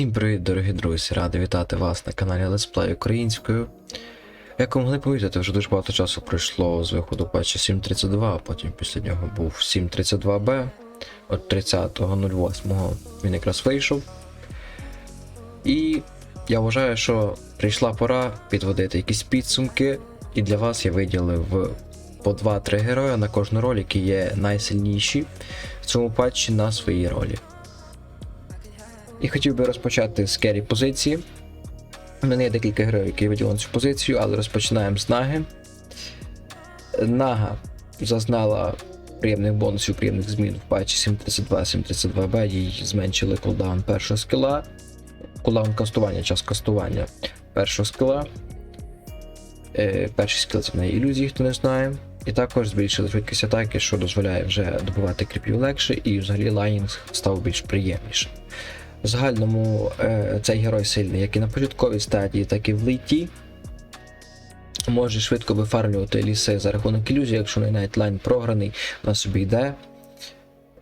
Всім привіт, дорогі друзі! Радий вітати вас на каналі Let's Play українською. Як ви могли помітити, вже дуже багато часу пройшло з виходу патча 7.32, а потім після нього був 7.32b. От 30.08 він якраз вийшов. І я вважаю, що прийшла пора підводити якісь підсумки, і для вас я виділив по 2-3 герої на кожну роль, які є найсильніші в цьому патчі на своїй ролі. І хотів би розпочати з керрі позиції. У мене є декілька героїв, які виділили цю позицію, але розпочинаємо з Наги. Нага зазнала приємних бонусів, приємних змін в патчі 732-732B, їй зменшили кулдаун першого скіла, кулдаун кастування, час кастування першого скіла. Е, перший скіл це в неї ілюзії, хто не знає. І також збільшили швидкість атаки, що дозволяє вже добивати кріпів легше, і взагалі лайнінг став більш приємнішим. В загальному е, цей герой сильний як і на початковій стадії, так і в лейті. Може швидко вифармлювати ліси за рахунок ілюзії, якщо не навіть лайн програний, на собі йде.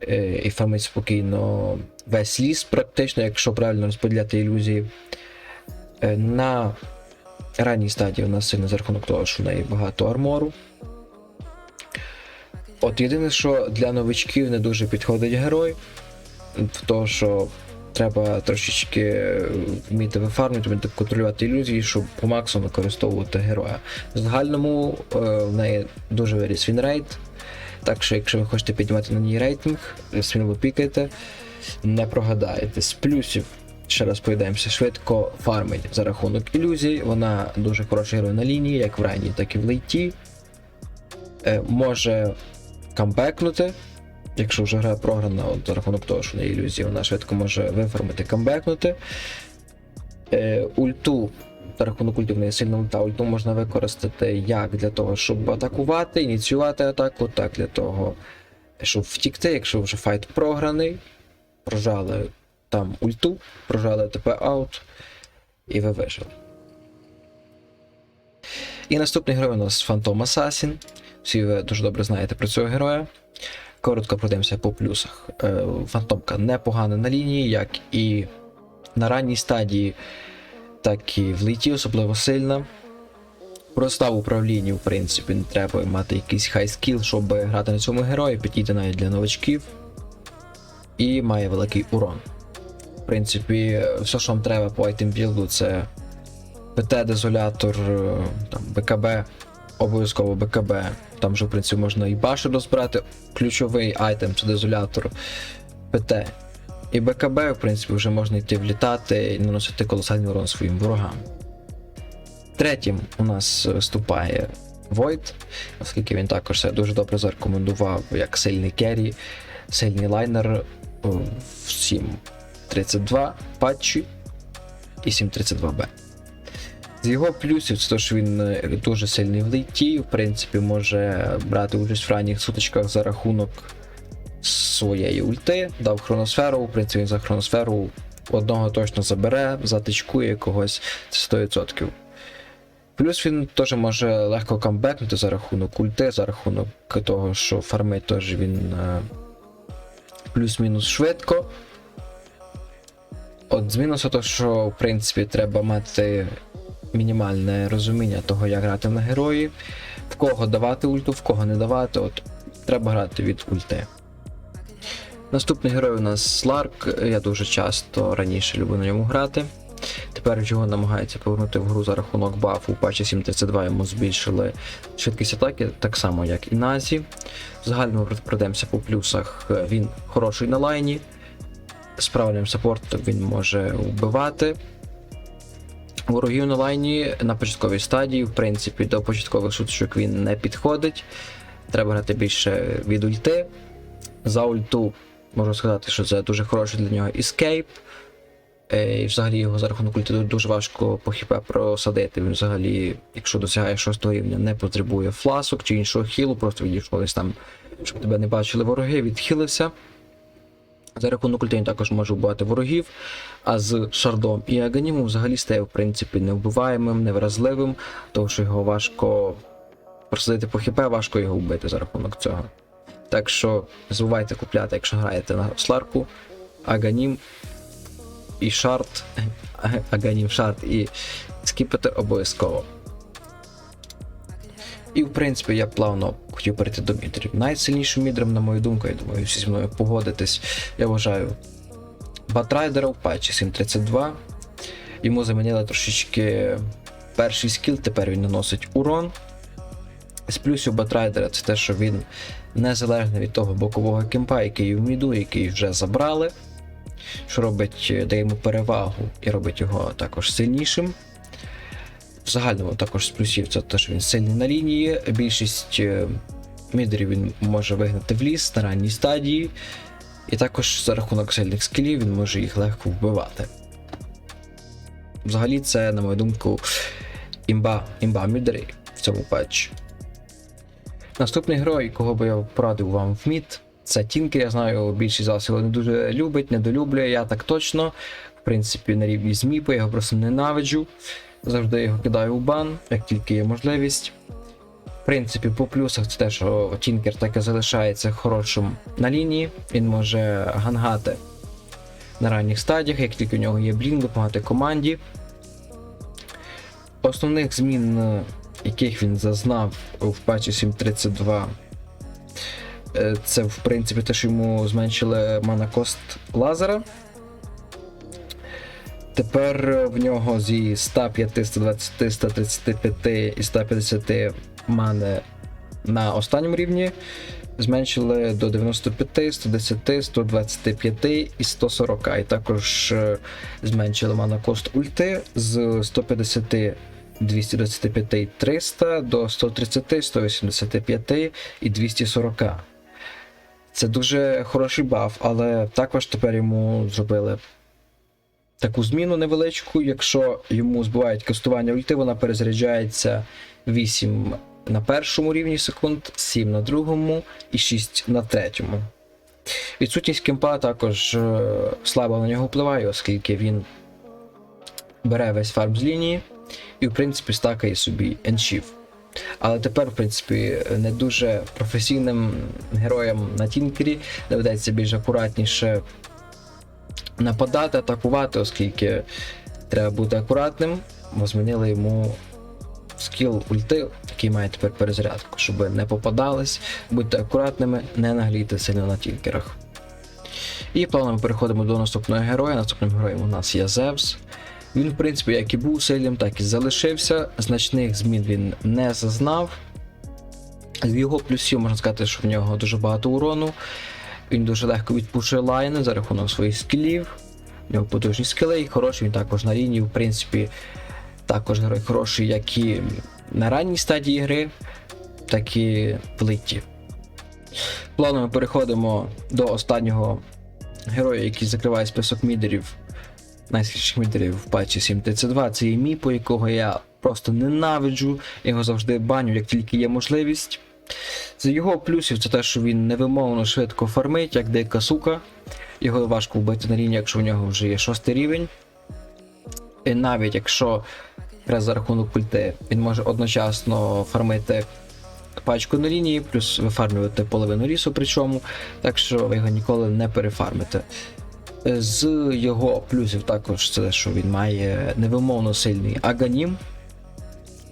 Е, і фармить спокійно весь ліс, практично, якщо правильно розподіляти ілюзії. Е, на ранній стадії вона сильна за рахунок того, що в неї багато армору. От єдине, що для новичків не дуже підходить герой, в того, що треба трошечки вміти вифармити, вміти контролювати ілюзії, щоб по максимуму використовувати героя. В загальному е, в неї дуже виріс він рейд. Так що, якщо ви хочете піднімати на ній рейтинг, сміло пікайте, не прогадаєте. З плюсів, ще раз поїдаємося, швидко фармить за рахунок ілюзій. Вона дуже хороший герой на лінії, як в ранній, так і в лейті. Е, може камбекнути. Якщо вже гра програна, от, за рахунок того, що на ілюзії, вона швидко може виформити камбекнути. Е, ульту, за рахунок ульту в неї сильна ульта, ульту можна використати як для того, щоб атакувати, ініціювати атаку, так для того, щоб втікти, якщо вже файт програний, прожали там ульту, прожали ТП аут, і ви вижили. І наступний герой у нас Phantom Assassin. Всі ви дуже добре знаєте про цього героя. Коротко пройдемося по плюсах. Е, Фантомка непогана на лінії, як і на ранній стадії, так і в літі, особливо сильна. Проста в управлінні, в принципі, не треба мати якийсь хай скіл, щоб грати на цьому герої, підійти навіть для новачків. І має великий урон. В принципі, все, що вам треба по айтембілду, це ПТ-дезолятор, е, там, БКБ, обов'язково БКБ. Там же, в принципі, можна і башу розбирати. Ключовий айтем це дезолятор ПТ. І БКБ, в принципі, вже можна йти влітати і наносити колосальний урон своїм ворогам. Третім у нас виступає Void, оскільки він також себе дуже добре зарекомендував як сильний керрі, сильний лайнер е, в 7.32 патчі і 7.32B. З його плюсів це те, що він е, дуже сильний в лейті, в принципі, може брати участь в ранніх сутичках за рахунок своєї ульти, дав хроносферу, в принципі, він за хроносферу одного точно забере, затичкує когось це 100%. Плюс він теж може легко камбекнути за рахунок ульти, за рахунок того, що фармить теж він е, плюс-мінус швидко. От з мінусу, то, що в принципі треба мати мінімальне розуміння того, як грати на герої, в кого давати ульту, в кого не давати. От треба грати від ульти. Наступний герой у нас Сларк. Я дуже часто раніше любив на ньому грати. Тепер його намагається повернути в гру за рахунок бафу. У патчі 7.32 йому збільшили швидкість атаки, так само як і Назі. Загально пройдемося по плюсах. Він хороший на лайні. З правильним саппортом він може вбивати. Ворогів на лайні на початковій стадії, в принципі, до початкових сутичок він не підходить. Треба грати більше від ульти. За ульту можу сказати, що це дуже хороший для нього ескейп. І взагалі його за рахунок ульти дуже важко по хп просадити. Він взагалі, якщо досягає 6 рівня, не потребує фласок чи іншого хілу, просто відійшов там, щоб тебе не бачили вороги, відхилився. За рахунок ульти також може вбивати ворогів, а з Шардом і Аганімом взагалі стає, в принципі, невбиваємим, невразливим, тому що його важко просадити по хп, важко його вбити за рахунок цього. Так що не забувайте купляти, якщо граєте на Сларку, Аганім і шарт, аганім шарт і скіпетр обов'язково. І в принципі я плавно хотів перейти до мідрів. Найсильнішим мідром, на мою думку, я думаю, всі зі мною погодитесь. Я вважаю Батрайдера в патчі 732. Йому замінили трошечки перший скіл, тепер він наносить урон. З плюсів Батрайдера це те, що він незалежно від того бокового кемпа, який в міду, який вже забрали, що робить, е, дає йому перевагу і робить його також сильнішим. В загальному також з плюсів це те, що він сильний на лінії. Більшість е, мідерів він може вигнати в ліс на ранній стадії. І також за рахунок сильних скілів він може їх легко вбивати. Взагалі, це, на мою думку, імба, імба мідери в цьому патчі. Наступний герой, кого би я порадив вам в мід, це Тінкер. Я знаю, більшість з вас його не дуже любить, недолюблює, я так точно. В принципі, на рівні з Міпи, я його просто ненавиджу. Завжди його кидаю у бан, як тільки є можливість. В принципі, по плюсах це те, що Тінкер так і залишається хорошим на лінії. Він може гангати на ранніх стадіях, як тільки у нього є блін, допомагати команді. Основних змін, е, яких він зазнав в патчі 7.32, е, це в принципі те, що йому зменшили манакост лазера. Тепер е, в нього зі 105, 120, 135 і 150 мани на останньому рівні зменшили до 95, 110, 125 і 140. І також е, зменшили мана кост ульти з 150 225 300 до 130, 185 і 240. Це дуже хороший баф, але також тепер йому зробили таку зміну невеличку. Якщо йому збивають кастування ульти, вона перезаряджається 8 на першому рівні секунд, 7 на другому і 6 на третьому. Відсутність кемпа також е, слабо на нього впливає, оскільки він бере весь фарм з лінії і, в принципі, стакає собі еншів. Але тепер, в принципі, не дуже професійним героям на Тінкері доведеться більш акуратніше нападати, атакувати, оскільки треба бути акуратним, бо змінили йому скіл ульти, який має тепер перезарядку, щоб не попадались, будьте акуратними, не наглійте сильно на тінкерах. І плавно переходимо до наступного героя. Наступним героєм у нас є Зевс. Він, в принципі, як і був сильним, так і залишився. Значних змін він не зазнав. З його плюсів можна сказати, що в нього дуже багато урону. Він дуже легко відпушує лайни за рахунок своїх скілів. У нього потужні скіли і хороший він також на лінії, в принципі, також герой хороший, як і на ранній стадії гри, так і в литі. Плавно ми переходимо до останнього героя, який закриває список мідерів, найсильніших мідерів в патчі 7.32. Це є Міпо, якого я просто ненавиджу, його завжди баню, як тільки є можливість. З його плюсів це те, що він невимовно швидко фармить, як дика сука. Його важко вбити на лінії, якщо у нього вже є шостий рівень. І навіть якщо гра за рахунок пульти, він може одночасно фармити пачку на лінії, плюс вифармлювати половину лісу, причому, так що ви його ніколи не перефармите. З його плюсів також це що він має невимовно сильний аганім.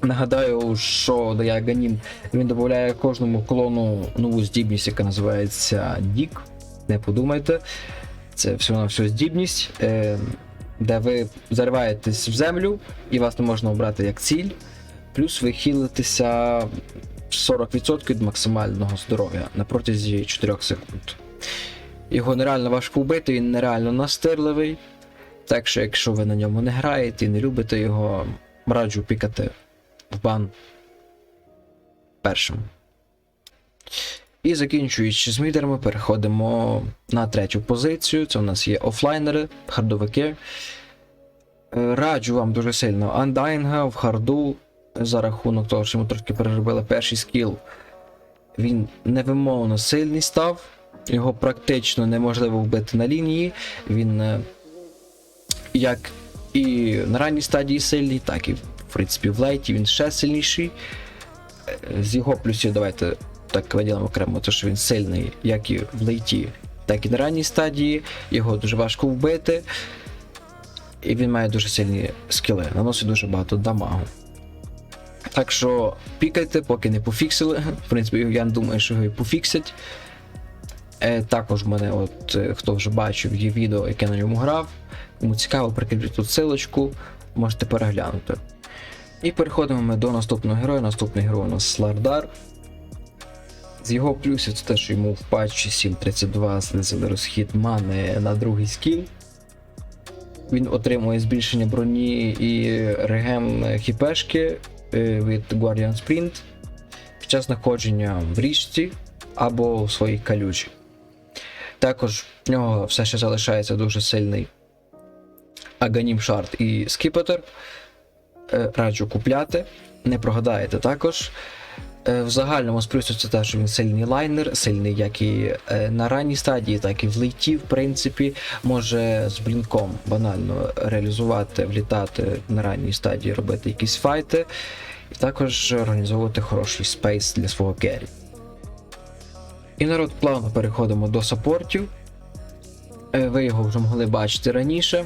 Нагадаю, що дає Аганім, він додає кожному клону нову здібність, яка називається Дік. Не подумайте, це всього на всього здібність, е, де ви зариваєтесь в землю і вас не можна обрати як ціль. Плюс ви хілитеся 40% від максимального здоров'я на протязі 4 секунд. Його нереально важко вбити, він нереально настирливий. Так що, якщо ви на ньому не граєте і не любите його, раджу пікати бан першим. І закінчуючи з мідерами, переходимо на третю позицію. Це у нас є офлайнери, хардовики. Е, Раджу вам дуже сильно андайнга в харду за рахунок того, що ми трошки переробили перший скіл. Він невимовно сильний став, його практично неможливо вбити на лінії. Він е, як і на ранній стадії сильний, так і в принципі в лейті він ще сильніший. Е, З його плюсів давайте так виділимо окремо, те, що він сильний, як і в лейті, так і на ранній стадії. Його дуже важко вбити. і він має дуже сильні скіли, наносить дуже багато дамагу. Так що пікайте, поки не пофіксили. В принципі, я не думаю, що його і пофіксять. Е, також в мене, от е, хто вже бачив, є відео, яке на ньому грав. Кому цікаво, прикріплю тут силочку, можете переглянути. І переходимо ми до наступного героя. Наступний герой у нас Слардар. З його плюсів це те, що йому в патчі 7.32 знизили розхід мани на другий скіл. Він отримує збільшення броні і реген хіпешки е, від Guardian Sprint під час знаходження в річці або в своїй калючі. Також в нього все ще залишається дуже сильний Аганім Шарт і Скіпетр. Е, Раджу купляти, не прогадаєте також. Е, В загальному з це те, що він сильний лайнер, сильний як і е, на ранній стадії, так і в лейті, в принципі, може з блінком банально реалізувати, влітати на ранній стадії, робити якісь файти, і також організовувати хороший спейс для свого керрі. І народ плавно переходимо до саппортів. Е, Ви його вже могли бачити раніше.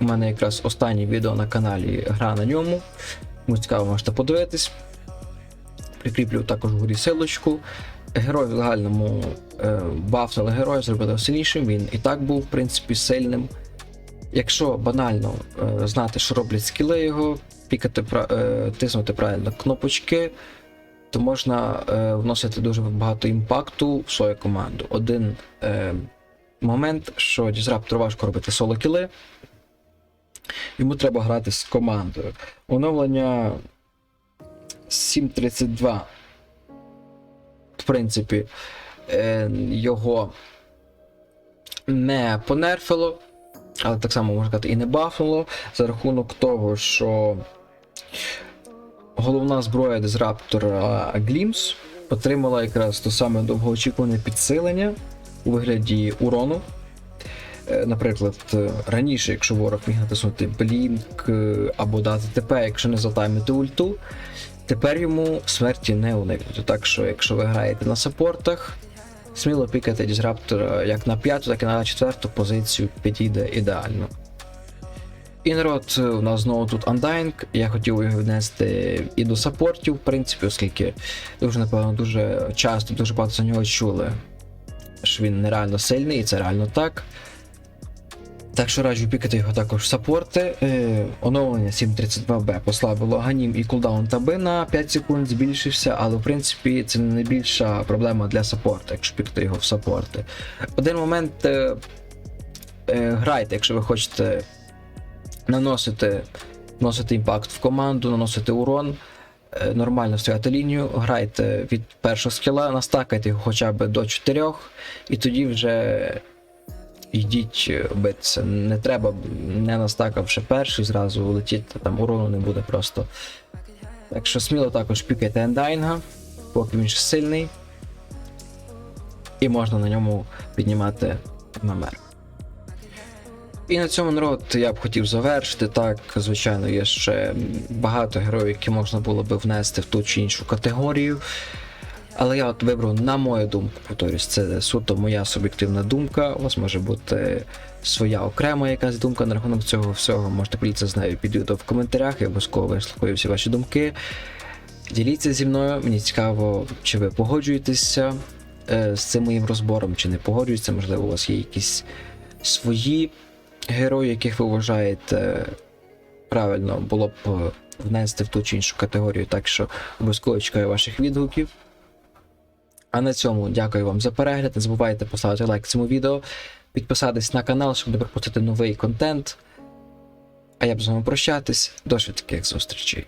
У мене якраз останнє відео на каналі гра на ньому. Кому цікаво, можете подивитись. Прикріплю також вгорі силочку. Герой в загальному е, бафнули героя, зробили сильнішим. Він і так був, в принципі, сильним. Якщо банально е, знати, що роблять скіли його, пікати, е, тиснути правильно кнопочки, то можна е, вносити дуже багато імпакту в свою команду. Один е, момент, що дізраптору важко робити соло кіли. Йому треба грати з командою. Оновлення 7.32. В принципі, е, його не понерфило, але так само можна сказати і не бафнуло за рахунок того, що головна зброя дизраптора Глімс отримала якраз то саме довгоочікуване підсилення у вигляді урону. Е, Наприклад, е, раніше, якщо ворог міг натиснути блінк е, або дати ТП, якщо не затаймити ульту, тепер йому смерті не уникнути. Так що, якщо ви граєте на саппортах, сміло пікати дізраптора як на п'яту, так і на четверту позицію підійде ідеально. І народ, у нас знову тут Undying. Я хотів його внести і до саппортів, в принципі, оскільки вже, напевно, дуже часто, дуже багато за нього чули, що він нереально сильний, і це реально так. Так що раджу пікати його також саппорти. Е, оновлення 7.32B послабило ганім і кулдаун таби на 5 секунд збільшився, але в принципі це не найбільша проблема для саппорта, якщо пікати його в саппорти. Один момент е, е, грайте, якщо ви хочете наносити, наносити імпакт в команду, наносити урон. е, Нормально стояти лінію, грайте від першого скіла, настакайте його хоча б до 4, і тоді вже йдіть е, битися. Не треба, не настакавши перший, зразу летіти, там урону не буде просто. Так що сміло також пікайте ендайнга, поки він ще сильний. І можна на ньому піднімати ММР. І на цьому народ я б хотів завершити. Так, звичайно, є ще багато героїв, які можна було би внести в ту чи іншу категорію. Але я от вибрав, на мою думку, повторюсь, це суто моя суб'єктивна думка. У вас може бути своя окрема якась думка на рахунок цього всього. Можете поділитися з нею під відео в коментарях, я обов'язково вислухаю всі ваші думки. Діліться зі мною, мені цікаво, чи ви погоджуєтеся е, з цим моїм розбором, чи не погоджуєтеся, можливо, у вас є якісь свої герої, яких ви вважаєте правильно було б е, внести в ту чи іншу категорію, так що обов'язково чекаю ваших відгуків. А на цьому дякую вам за перегляд. Не забувайте поставити лайк цьому відео, підписатись на канал, щоб не пропустити новий контент. А я б з вами прощатись. До швидких зустрічей.